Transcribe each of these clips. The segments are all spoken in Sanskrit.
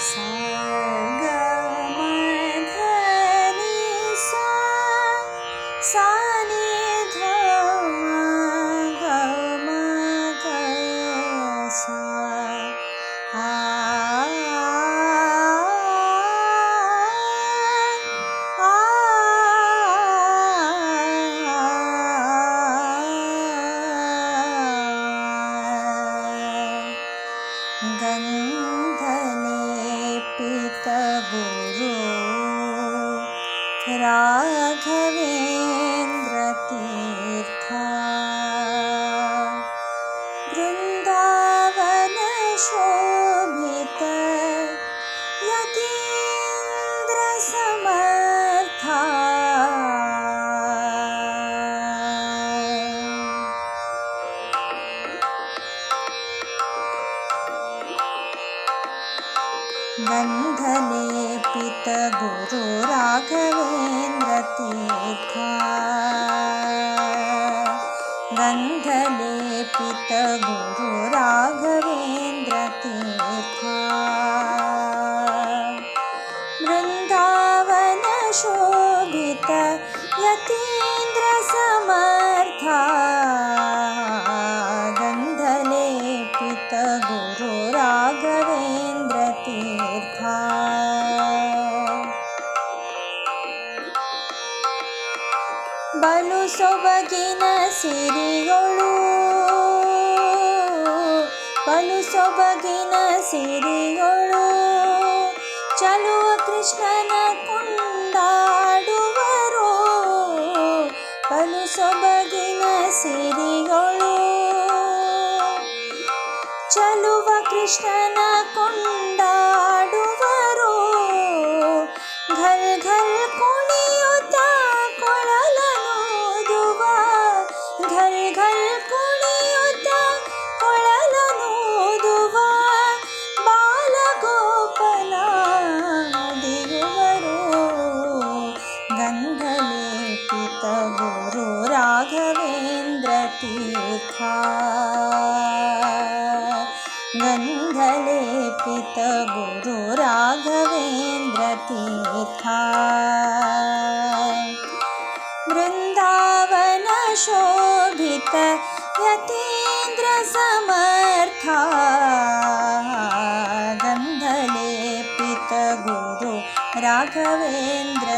Senhor. राघवेन्द्रतीर्था गन्धलेपितगुरु राघवेन्द्रतीर्था गन्धलेपितगुरु राघवेन्द्रतीर्था बृन्दावनशोभित यतीन्द्रसमर्था ಪಲುಸೊಬಗಿನ ಸಿರಿಗಳು ಪಲುಸೊಬಗಿನ ಸಿರಿಗಳು ಚಲುವ ಕೃಷ್ಣನ ಕೊಂಡಾಡುವರು. ಪಲುಸೊಬಗಿನ ಸಿರಿಗಳು ಚಲುವ ಕೃಷ್ಣನ ಕೊಂಡ ले पितगुरु राघवेन्द्रतीर्था गन्धले पितगुरु राघवेन्द्र तिथा वृन्दावनशोभित यतीन्द्रसमर्था समर्था गन्धले पितगुरु राघवेन्द्र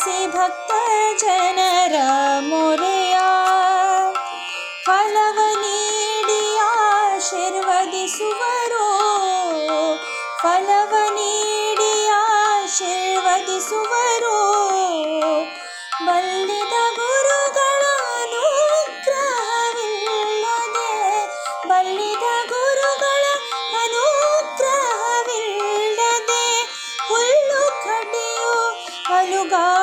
ಆಲಿಸಿ ಭಕ್ತ ಜನರ ಮೊರೆಯ ಫಲವ ನೀಡಿ ಆಶೀರ್ವದಿಸುವರು ಫಲವ ನೀಡಿ ಆಶೀರ್ವದಿಸುವರು ಬಲ್ಲಿದ ಗುರುಗಳ ಅನುಗ್ರಹವಿಲ್ಲದೆ ಬಲ್ಲಿದ ಗುರುಗಳ ಅನುಗ್ರಹವಿಲ್ಲದೆ ಹುಲ್ಲು ಕಡಿಯು ಅಲುಗಾಡದು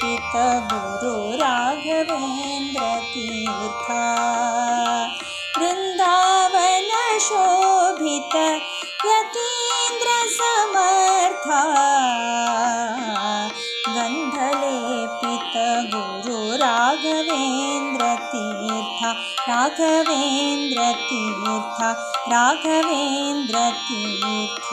पितगुरु राघवेन्द्र तिथा वृन्दावनशोभितन्द्र समर्था। राघवेन्द्रतीर्था राघवेन्द्रतीर्थ।